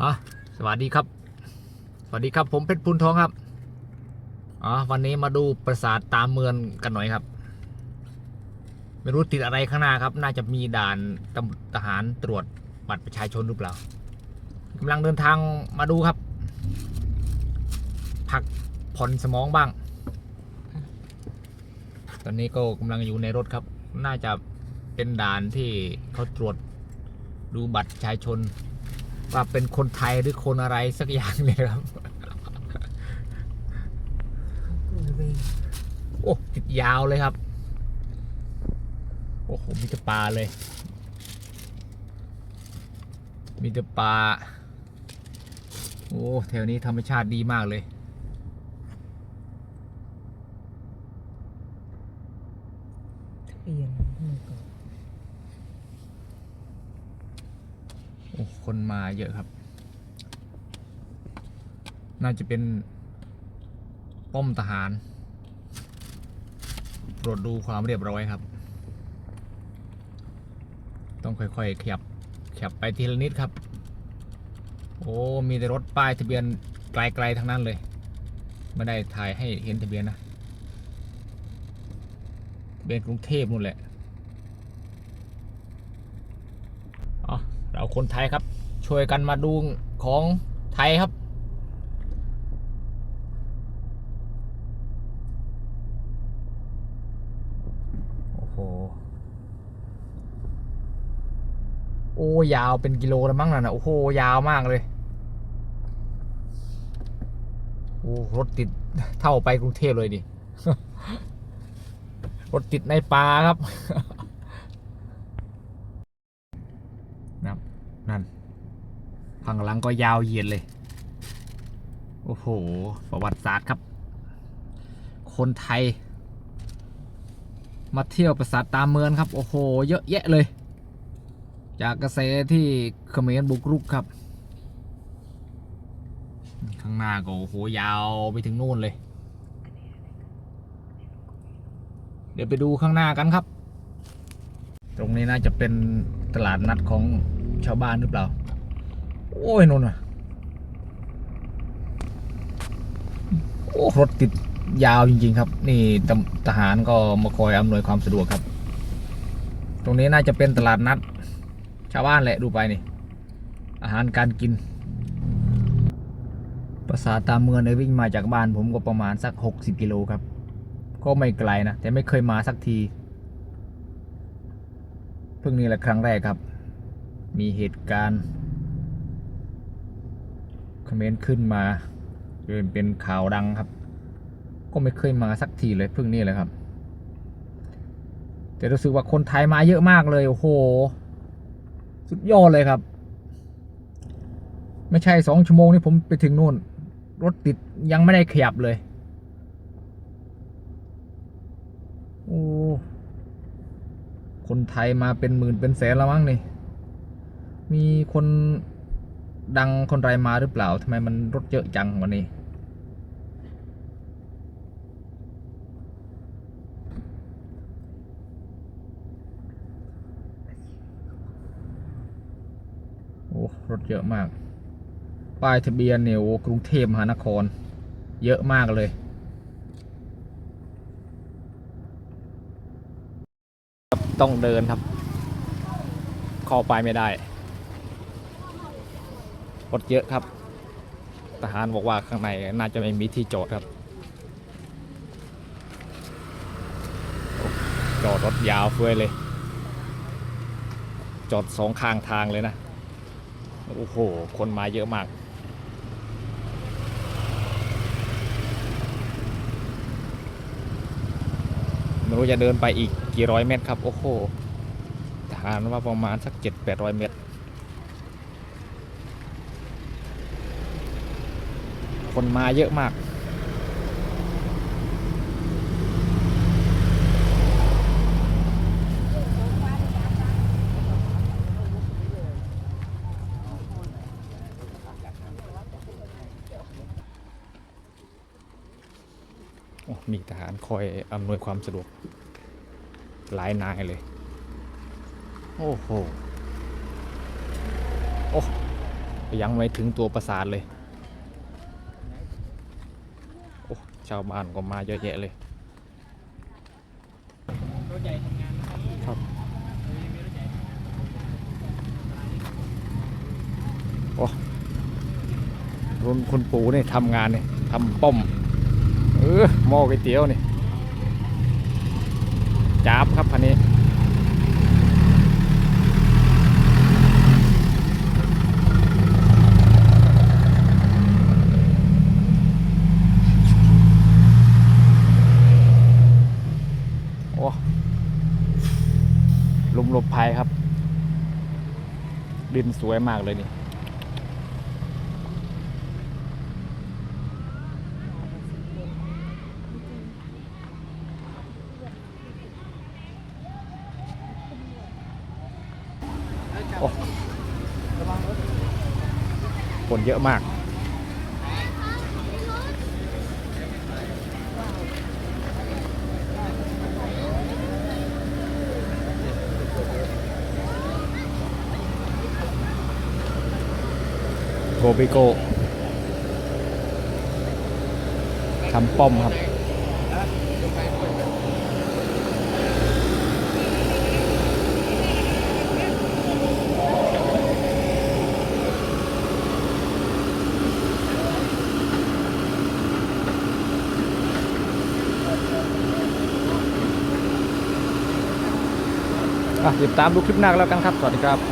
อ๋อสวัสดีครับ สวัสดีครับผมเพชรพุนทองครับอ๋อวันนี้มาดูปราสาทตามเมืองกันหน่อยครับ ไม่รู้ติดอะไรข้างหน้าครับ น่าจะมีด่านตำทหารตรวจบัตรประชาชนหรือเปล่ากำลังเดินทางมาดูครับพักผ่อนสมองบ้าง ตอนนี้ก็กำลังอยู่ในรถครับ น่าจะเป็นด่านที่เขาตรวจดูบัตรประชาชน ว่าเป็นคนไทยหรือคนอะไรสักอย่างเนี่ยครับ โอ้ติดยาวเลยครับ โอ้โห มีแต่ปลาเลย มีแต่ปลา โอ้แถวนี้ธรรมชาติดีมากเลยเปลี่ยนมือก่อน โอ้ คนมาเยอะครับ น่าจะเป็น ป้อมทหารตรวจดูความเรียบร้อยครับ ต้องค่อยๆขยับขยับไปทีละนิดครับ โอ้ มีแต่รถป้ายทะเบียนไกลๆทั้งนั้นเลย ไม่ได้ถ่ายให้เห็นทะเบียนนะเบียนกรุงเทพนู่นแหละ อ๋อ เราคนไทยครับ ช่วยกันมาดูของไทยครับ โอ้โห โอ้ยาวเป็นกิโลแล้วมั้งนะนะโอ้โห ยาวมากเลย โอ้รถติดเท่าไปกรุงเทพเลยดิรถติดในป่าครับ นั่นนั่น้งหลังก็ยาวเหยียดเลย โอ้โห ประวัติศาสตร์ครับ คนไทย มาเที่ยวปราสาทตามเมืองครับ โอ้โห เยอะแยะเลย จากกระแสที่เขมรบุกรุกครับ ข้างหน้าก็โอ้โห ยาวไปถึงนู่นเลย เดี๋ยวไปดูข้างหน้ากันครับ ตรงนี้น่าจะเป็นตลาดนัดของชาวบ้านหรือเปล่า โอ้ยนน่ะโอ้รถติดยาวจริง ๆ ครับ นี่ตำทหารก็มาคอยอำนวยความสะดวกครับ ตรงนี้น่าจะเป็นตลาดนัด ชาวบ้านแหละดูไปนี่ อาหารการกิน ภาษาตามเมืองในยวิ่งมาจากบ้านผมก็ประมาณสัก 60 กิโลครับ ก็ไม่ไกลนะ แต่ไม่เคยมาสักที เพิ่งนี่แหละครั้งแรกครับ มีเหตุการณ์ เขมนต์ขึ้นมาจนเป็นข่าวดังครับ ก็ไม่เคยมาสักทีเลยเพิ่งนี่แหละครับ แต่รู้สึกว่าคนไทยมาเยอะมากเลยโอ้โห สุดยอดเลยครับ ไม่ใช่สองชั่วโมงนี่ผมไปถึงนู่น รถติดยังไม่ได้ขยับเลยโอ้คนไทยมาเป็นหมื่นเป็นแสนแล้วมั้งนี่ มีคน ดังคนไรมาหรือเปล่าทำไมมันรถเยอะจังวันนี้ โอ้รถเยอะมาก ป้ายทะเบียนเนี่ยโอ้กรุงเทพมหานคร เยอะมากเลยต้องเดินครับ เข้าไปไม่ได้ รถเยอะครับ ทหารบอกว่าข้างในน่าจะไม่มีที่จอดครับ จอดรถยาวเฟื่อยเลย จอดสองข้างทางเลยนะ โอ้โห คนมาเยอะมากไม่รู้จะเดินไปอีกกี่ร้อยเมตรครับ โอ้โห ทหารว่าประมาณสักเจ็ดแปดร้อยเมตร คนมาเยอะมากโอ้มีทหารคอยอำนวยความสะดวก หลายนายเลย โอ้โห โอ้ยังไม่ถึงตัวปราสาทเลย อ้ชาวบ้านก็มาเยอะแยะเลยรถใหญ่ทำงานครับครับโอ้รุ่นคุณปู่นี่ทำงานนี่ทำป้อมเออหม้อก๋วยเตี๋ยวนี่จับครับพันนี้ โอ้ ลมหลบภัยครับ ดินสวยมากเลยนี่โอ้คนเยอะมาก โทบิโกทำป้อมครับอะติดตามดูคลิปหน้ากันแล้วกันครับ สวัสดีครับ